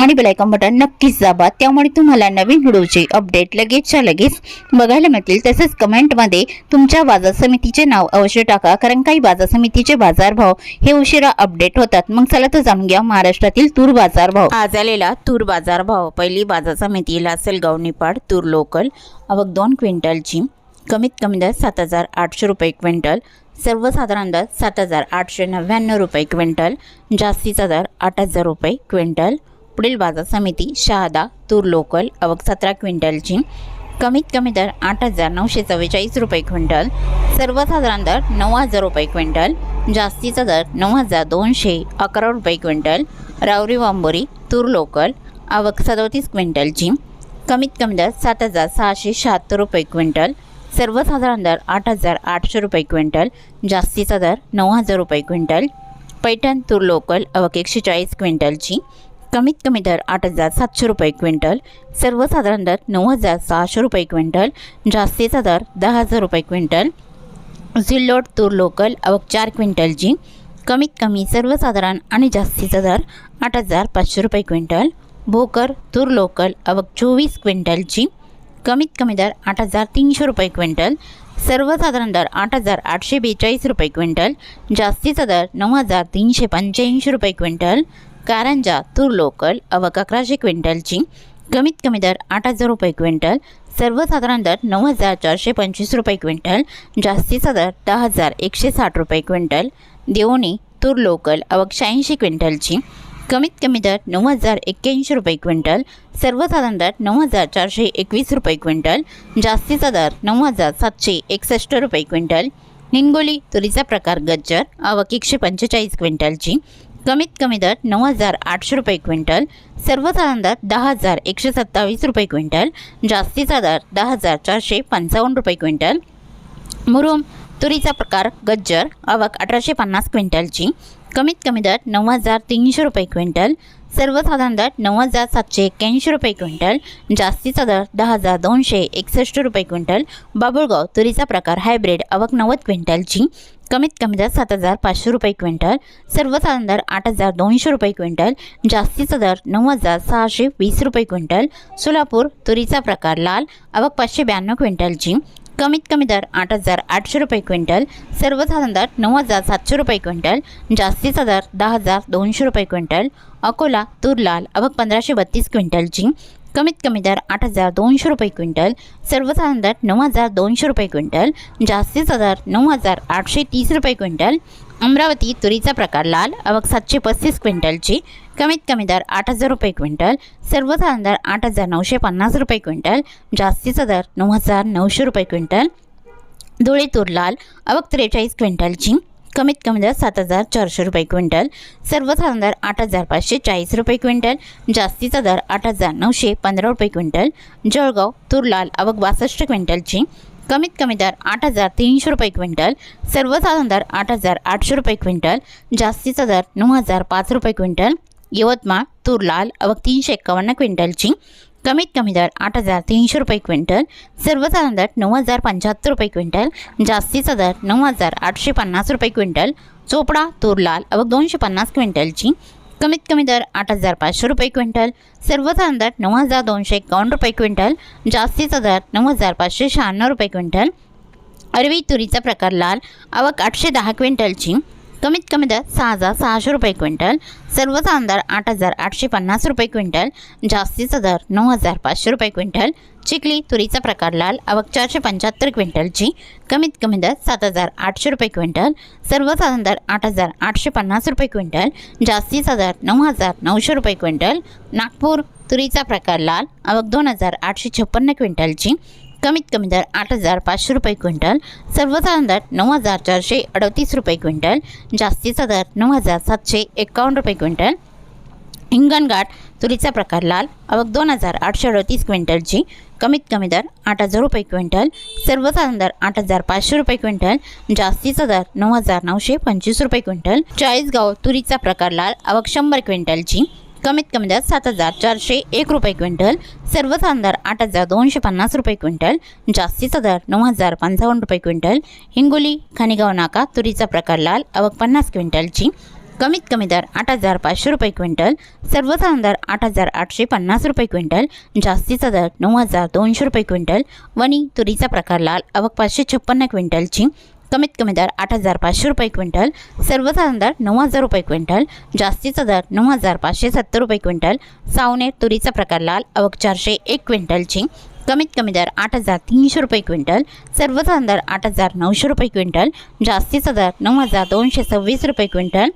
आणि bell icon button नक्कीच दाबा. त्यामुळे तुम्हाला नवीन व्हिडिओचे अपडेट लगेचच्या लगेच बघायला मिळतील. तसेच कमेंटमध्ये तुमच्या बाजार समितीचे नाव अवश्य टाका. कारण काही बाजार समितीचे बाजारभाव हे उशिरा अपडेट होतात. मग चला तर जाणून घ्या महाराष्ट्रातील तूर बाजारभाव आज आलेला तूर बाजारभाव पहिली बाजार समिती लासलगाव निपाड तूर लोकल. आवक दोन क्विंटलची. कमीत कमी दर सात हजार आठशे रुपये क्विंटल. सर्वसाधारण दर सात हजार आठशे नव्याण्णव रुपये क्विंटल. जास्तीचा दर आठ हजार रुपये क्विंटल. पुढील बाजार समिती शहादा तूर लोकल अवक सतरा क्विंटलची कमीत कमी दर आठ हजार नऊशे चव्वेचाळीस रुपये क्विंटल. सर्वसाधारण दर नऊ हजार रुपये क्विंटल. जास्तीचा दर नऊ हजार दोनशे अकरा रुपये क्विंटल. रावरी वांबोरी तूर लोकल आवक सदोतीस क्विंटलची कमीत कमी दर सात हजार सहाशे शहात्तर रुपये क्विंटल. सर्वसाधारण दर आठ हजार आठशे रुपये क्विंटल. जास्तीचा दर नऊ हजार रुपये क्विंटल. पैठण तूर लोकल अवक एकशे चाळीस क्विंटलची कमीत कमी दर आठ हजार सातशे रुपये क्विंटल सर्वसाधारण दर नऊ हजार सहाशे रुपये क्विंटल जास्तीचा दर दहा हजार रुपये क्विंटल. झिल्लोड तूर लोकल अवक चार क्विंटलची कमीत कमी सर्वसाधारण आणि जास्तीचा दर आठ हजार पाचशे रुपये क्विंटल. भोकर तूर लोकल अवक चोवीस क्विंटलची कमीत कमी दर आठ हजार तीनशे रुपये क्विंटल. सर्वसाधारण दर आठ हजार आठशे बेचाळीस रुपये क्विंटल. जास्तीचा दर नऊ हजार तीनशे पंच्याऐंशी रुपये क्विंटल. कारंजा तूर लोकल अवक अकराशे क्विंटलची कमीत कमी दर आठ हजार रुपये क्विंटल सर्वसाधारण दर नऊ हजार चारशे पंचवीस रुपये क्विंटल जास्तीचा दर दहा हजार एकशे साठ रुपये क्विंटल देवणी तूर लोकल अवक शहाऐंशी क्विंटलची कमीत कमी दर नऊ हजार एक्क्याऐंशी रुपये क्विंटल सर्वसाधारण दर नऊ हजार चारशे एकवीस रुपये क्विंटल जास्तीचा दर नऊ हजार सातशे एकसष्ट रुपये क्विंटल हिंगोली तुरीचा प्रकार गज्जर आवक एकशे पंचेचाळीस क्विंटलची कमीत कमी दर नऊ हजार आठशे रुपये क्विंटल सर्वसाधारण दर दहा हजार एकशे सत्तावीस रुपये क्विंटल जास्तीचा दर दहा हजार चारशे पंचावन्न रुपये क्विंटल. मुरुम तुरीचा प्रकार गज्जर आवक अठराशे पन्नास क्विंटलची कमीत कमी दर नऊ हजार तीनशे रुपये क्विंटल सर्वसाधारण दर नऊ हजार सातशे एक्क्याऐंशी रुपये क्विंटल जास्तीचा दर दहा हजार दोनशे एकसष्ट रुपये क्विंटल. बाबुळगाव तुरीचा प्रकार हायब्रिड आवक नव्वद क्विंटलची कमीत कमी दर सात हजार पाचशे रुपये क्विंटल सर्वसाधारण दर आठ हजार दोनशे रुपये क्विंटल जास्तीचा दर नऊ हजार सहाशे वीस रुपये क्विंटल सोलापूर तुरीचा प्रकार लाल आवक पाचशे ब्याण्णव क्विंटलची कमीत कमी दर आठ हजार आठशे रुपये क्विंटल सर्वसाधारण दर नऊ हजार सातशे रुपये क्विंटल जास्तीचा दर दहा हजार दोनशे रुपये क्विंटल अकोला तूर लाल आवक पंधराशे बत्तीस क्विंटलची कमीत कमी दर आठ हजार दोनशे रुपये क्विंटल सर्वसाधारण दर नऊ हजार दोनशे रुपये क्विंटल जास्तीचा दर नऊ हजार आठशे तीस रुपये क्विंटल अमरावती तुरीचा प्रकार लाल आवक सातशे पस्तीस क्विंटलची कमीत कमी दर आठ हजार रुपये क्विंटल सर्वसाधारण दर आठ हजार नऊशे पन्नास रुपये क्विंटल जास्तीचा दर नऊ हजार नऊशे रुपये क्विंटल धुळे तूर लाल आवक त्रेचाळीस क्विंटलची कमीत कमी दर सात हजार चारशे रुपये क्विंटल सर्वसाधारण दर आठ हजार पाचशे चाळीस रुपये क्विंटल जास्तीचा दर आठ हजार नऊशे पंधरा रुपये क्विंटल जळगाव तुरलाल आवक बासष्ट क्विंटलची कमीत कमी दर आठ हजार तीनशे रुपये क्विंटल सर्वसाधारण दर आठ हजार आठशे रुपये क्विंटल जास्तीचा दर नऊ हजार पाच रुपये क्विंटल यवतमाळ तुरलाल लाल तीनशे एक्कावन्न क्विंटलची कमीत कमी दर आठ हजार तीनशे रुपये क्विंटल सर्वसाधारण दर नऊ हजार पंच्याहत्तर रुपये क्विंटल जास्तीचा दर नऊ हजार आठशे पन्नास रुपये क्विंटल चोपडा तूर लाल दोनशे पन्नास क्विंटलची कमीत कमी दर आठ हजार पाचशे रुपये क्विंटल सर्वसाधारण दर नऊ हजार दोनशे एकावन्न रुपये क्विंटल जास्तीचा दर नऊ हजार पाचशे शहाण्णव रुपये क्विंटल अरवी तुरीचा प्रकार लाल आवक आठशे दहा क्विंटलची कमीत कमी दर सहा हजार सहाशे रुपये क्विंटल सर्वसाधारण दर आठ हजार आठशे पन्नास रुपये क्विंटल जास्तीचा दर नऊ हजार पाचशे रुपये क्विंटल चिखली तुरीचा प्रकार लाल आवक चारशे पंच्याहत्तर क्विंटलची कमीत कमी दर सात हजार आठशे रुपये क्विंटल सर्वसाधारण दर आठ हजार आठशे पन्नास रुपये क्विंटल जास्तीचा दर नऊ हजार नऊशे रुपये क्विंटल नागपूर तुरीचा प्रकार लाल आवक दोन हजार आठशे छप्पन्न क्विंटलची कमीत कमी दर आठ हजार पाचशे रुपये क्विंटल सर्वसाधारण दर नऊ हजार चारशे अडतीस रुपये क्विंटल जास्तीचा दर नऊ हजार सातशे एकावन्न रुपये क्विंटल. हिंगणघाट तुरीचा प्रकार लाल आवक दोन हजार आठशे अडतीस क्विंटलची कमीत कमी दर आठ हजार रुपये क्विंटल सर्वसाधारण दर आठ हजार पाचशे रुपये क्विंटल जास्तीचा दर नऊ हजार नऊशे पंचवीस रुपये क्विंटल. चाळीसगाव तुरीचा प्रकार लाल आवक शंभर क्विंटलची कमीत कमी दर सात हजार चारशे एक रुपये क्विंटल सर्वसाधारण दर आठ हजार दोनशे पन्नास रुपये क्विंटल जास्तीचा दर नऊ हजार पंचावन्न रुपये क्विंटल. हिंगोली खानिगाव नाका तुरीचा प्रकार लाल आवक पन्नास क्विंटलची. कमीत कमी दर आठ हजार पाचशे रुपये क्विंटल सर्वसाधारण दर आठ हजार आठशे पन्नास रुपये क्विंटल जास्तीचा दर नऊ हजार दोनशे रुपये क्विंटल. वणी तुरीचा प्रकार लाल आवक पाचशे छप्पन्न क्विंटलची. कमीत कमी दर आठ हजार पाचशे रुपये क्विंटल सर्वसाधारण दर नऊ हजार रुपये क्विंटल जास्तीचा दर नऊ हजार पाचशे सत्तर रुपये क्विंटल सावने तुरीचा प्रकार लाल अवक चारशे एक क्विंटलची कमीत कमी दर आठ हजार तीनशे रुपये क्विंटल सर्वसाधारण दर आठ हजार नऊशे रुपये क्विंटल जास्तीचा दर नऊ हजार दोनशे सव्वीस रुपये क्विंटल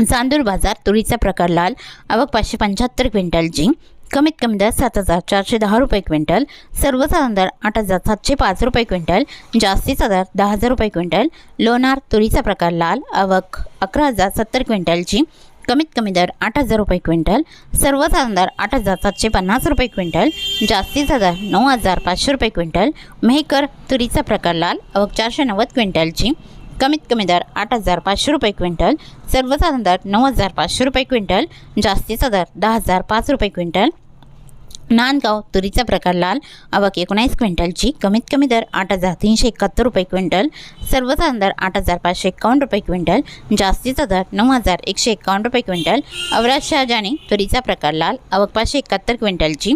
चांदूर बाजार तुरीचा प्रकार लाल आवक पाचशे पंच्याहत्तर क्विंटलची कमीत कमी दर सात हजार चारशे दहा रुपये क्विंटल सर्वसाधारण दर आठ हजार सातशे पाच रुपये क्विंटल जास्तीचा दर दहा हजार रुपये क्विंटल लोणार तुरीचा प्रकार लाल आवक अकरा हजार सत्तर क्विंटलची कमीत कमी दर आठ हजार रुपये क्विंटल सर्वसाधारण दर आठ हजार सातशे पन्नास रुपये क्विंटल जास्तीचा दर नऊ हजार पाचशे रुपये क्विंटल मेहकर तुरीचा प्रकार लाल अवक चारशे नव्वद क्विंटलची कमीत कमी दर आठ हजार पाचशे रुपये क्विंटल सर्वसाधारण दर नऊ हजार पाचशे रुपये क्विंटल जास्तीचा दर दहा हजार पाच रुपये क्विंटल नांदगाव तुरीचा प्रकार लाल आवक एकोणीस क्विंटलची कमीत कमी दर आठ हजार तीनशे एकाहत्तर रुपये क्विंटल सर्वसाधारण दर आठ हजार पाचशे एकावन्न रुपये क्विंटल जास्तीचा दर नऊ हजार एकशे एकावन्न रुपये क्विंटल अवराज शहाजाने तुरीचा प्रकार लाल आवक पाचशे एकाहत्तर क्विंटलची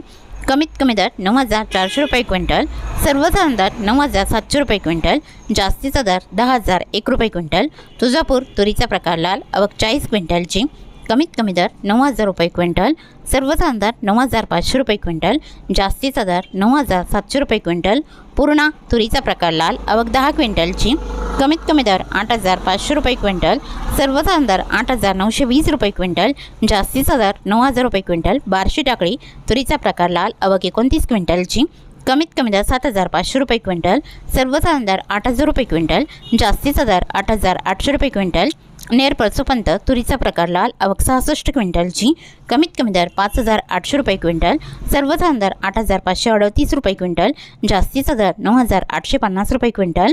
कमीत कमी दर नऊ हजार चारशे रुपये क्विंटल सर्वसाधारण दर नऊ हजार सातशे रुपये क्विंटल जास्तीचा दर दहा हजार एक रुपये क्विंटल तुळजापूर तुरीचा प्रकार लाल आवक चाळीस क्विंटलची कमीत कमी दर नऊ हजार रुपये क्विंटल सर्वसाधारण दर नऊ हजार पाचशे रुपये क्विंटल जास्तीचा दर नऊ हजार सातशे रुपये क्विंटल पूर्णा तुरीचा प्रकार लाल आवक दहा क्विंटलची कमीत कमी दर आठ हजार पाचशे रुपये क्विंटल सर्वसाधारण दर आठ हजार नऊशे वीस रुपये क्विंटल जास्तीचा दर नऊ हजार रुपये क्विंटल बारशी टाकळी तुरीचा प्रकार लाल अवघ एकोणतीस क्विंटलची कमीत कमी दर सात हजार पाचशे रुपये क्विंटल सर्वसाधारण दर आठ हजार रुपये क्विंटल जास्तीचा दर आठ हजार आठशे रुपये क्विंटल नेर पळसोपंत तुरीचा प्रकार लाल आवक सहासष्ट क्विंटलची कमीत कमी दर पाच हजार आठशे रुपये क्विंटल सर्वसाधारण दर आठ हजार पाचशे अडतीस रुपये क्विंटल जास्तीचा दर नऊ हजार आठशे पन्नास रुपये क्विंटल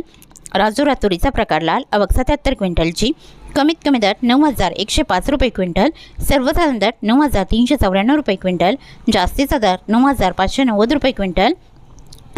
राजुरा तुरीचा प्रकार लाल आवक सत्याहत्तर क्विंटलची कमीत कमी दर नऊ हजार एकशे पाच रुपये क्विंटल सर्वसाधारण दर नऊ हजार तीनशे चौऱ्याण्णव रुपये क्विंटल जास्तीचा दर नऊ हजार पाचशे नव्वद रुपये क्विंटल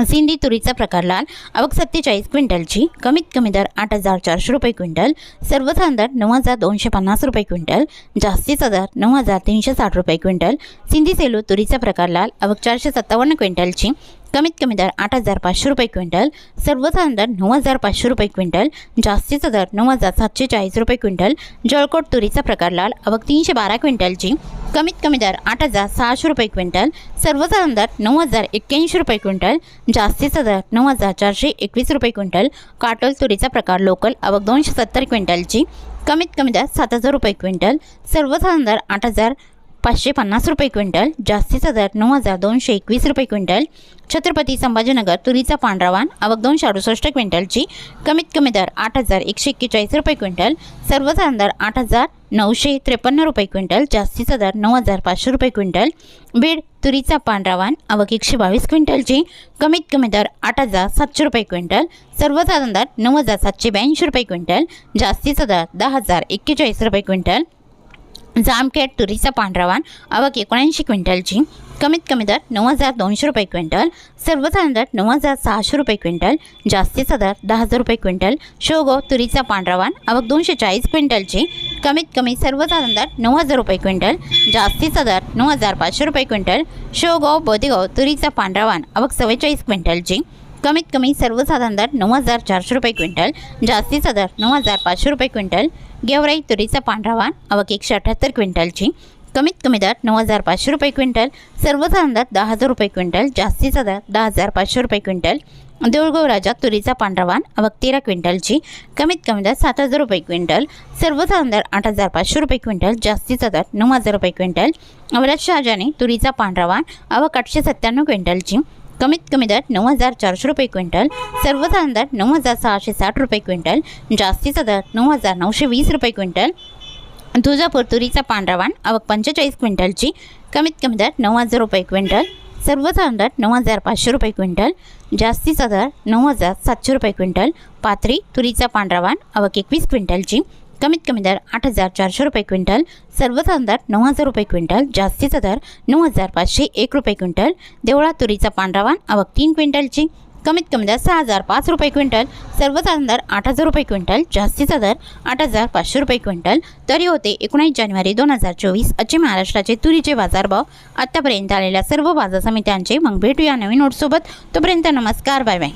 सिंधी तुरीचा प्रकार लाल आवक सत्तेचाळीस क्विंटलची कमीत कमी दर आठ हजार चारशे रुपये क्विंटल सर्वसाधारण दर नऊ हजार दोनशे पन्नास रुपये क्विंटल जास्तीचा दर नऊ हजार तीनशे साठ रुपये क्विंटल. सिंधी सेलू तुरीचा प्रकार लाल आवक चारशे सत्तावन्न क्विंटलची कमीत कमी दर आठ हजार पाचशे रुपये क्विंटल सर्वसाधारण दर नऊ हजार पाचशे रुपये क्विंटल जास्तीचा दर नऊ हजार सातशे चाळीस रुपये क्विंटल जळकोट तुरीचा प्रकार लाल आवक तीनशे बारा क्विंटलची कमीत कमी दर आठ हजार सहाशे रुपये क्विंटल सर्वसाधारण दर नऊ हजार एक्क्याऐंशी रुपये क्विंटल जास्तीचा दर नऊ हजार चारशे एकवीस रुपये क्विंटल काटोल तुरीचा प्रकार लोकल आवक दोनशे सत्तर क्विंटलची कमीत कमी दर सात हजार रुपये क्विंटल सर्वसाधारण दर आठ हजार पाचशे पन्नास रुपये क्विंटल जास्तीचा दर नऊ हजार दोनशे एकवीस रुपये क्विंटल. छत्रपती संभाजीनगर तुरीचा पांढरावान आवक दोनशे अडुसष्ट क्विंटलची. कमीत कमी दर आठ हजार एकशे एक्केचाळीस रुपये क्विंटल. सर्वसाधारण दर आठ हजार नऊशे त्रेपन्न रुपये क्विंटल जास्तीचा दर नऊ हजार पाचशे रुपये क्विंटल. बीड तुरीचा पांढरावान आवक एकशे बावीस क्विंटलची. कमीत कमी दर आठ हजार सातशे रुपये क्विंटल. सर्वसाधारण दर नऊ हजार सातशे ब्याऐंशी रुपये क्विंटल जास्तीचा दर दहा हजार एक्केचाळीस रुपये क्विंटल. जामखेड तुरीचा पांढरावान आवक एकोणऐंशी क्विंटलची कमीत कमी दर नऊ हजार दोनशे रुपये क्विंटल सर्वसाधारण दर नऊ हजार सहाशे रुपये क्विंटल जास्तीचा दर दहा हजार रुपये क्विंटल शोगो तुरीचा पांढरावान आवक दोनशे चाळीस क्विंटलची कमीत कमी सर्वसाधारण दर नऊ हजार रुपये क्विंटल जास्तीचा दर नऊ हजार पाचशे रुपये क्विंटल शेवगाव बोदेगाव तुरीचा पांढरावान आवक चव्वेचाळीस क्विंटलची कमीत कमी सर्वसाधारण दर नऊ हजार चारशे रुपये क्विंटल जास्तीचा दर नऊ हजार पाचशे रुपये क्विंटल गेवराई तुरीचा पांढरा वाण आवक एकशे अठ्याहत्तर क्विंटलची. कमीत कमी दर नऊ हजार पाचशे रुपये क्विंटल. सर्वसाधारण दर दहा हजार रुपये क्विंटल. जास्तीचा दर दहा हजार पाचशे रुपये क्विंटल. देऊळगाव राजा तुरीचा पांढरा वाण आवक तेरा क्विंटलची. कमीत कमी दर सात हजार रुपये क्विंटल. सर्वसाधारण दर आठ हजार पाचशे रुपये क्विंटल. जास्तीचा दर नऊ हजार रुपये क्विंटल. अवराज शहाजाने तुरीचा पांढरा वाण आवक आठशे सत्त्याण्णव क्विंटलची. कमीत कमी दर नऊ हजार चारशे रुपये क्विंटल सर्वसाधारण दर नऊ हजार सहाशे साठ रुपये क्विंटल जास्तीचा दर नऊ हजार नऊशे वीस रुपये क्विंटल. तुळजापूर तुरीचा पांढरावान आवक पंचेचाळीस क्विंटलची कमीत कमी दर नऊ हजार रुपये क्विंटल सर्वसाधारण दर नऊ हजार पाचशे रुपये क्विंटल जास्तीचा दर नऊ हजार सातशे रुपये क्विंटल. पाथरी तुरीचा पांढरा वाण आवक एकवीस क्विंटलची कमीत कमी दर आठ हजार चारशे रुपये क्विंटल सर्वसाधारण दर नऊ हजार रुपये क्विंटल जास्तीचा दर नऊ हजार पाचशे एक रुपये क्विंटल देवळा तुरीचा पांढरा वाण आवक तीन क्विंटलची. कमीत कमी दर सहा हजार पाच रुपये क्विंटल सर्वसाधारण दर आठ हजार रुपये क्विंटल जास्तीचा दर आठ हजार पाचशे रुपये क्विंटल. तरी होते एकोणीस जानेवारी दोन हजार चोवीस आजचे महाराष्ट्राचे तुरीचे बाजारभाव. आत्तापर्यंत आलेल्या सर्व बाजार समित्यांचे मग भेटूया नवीन नोटसोबत तोपर्यंत नमस्कार बाय बाय.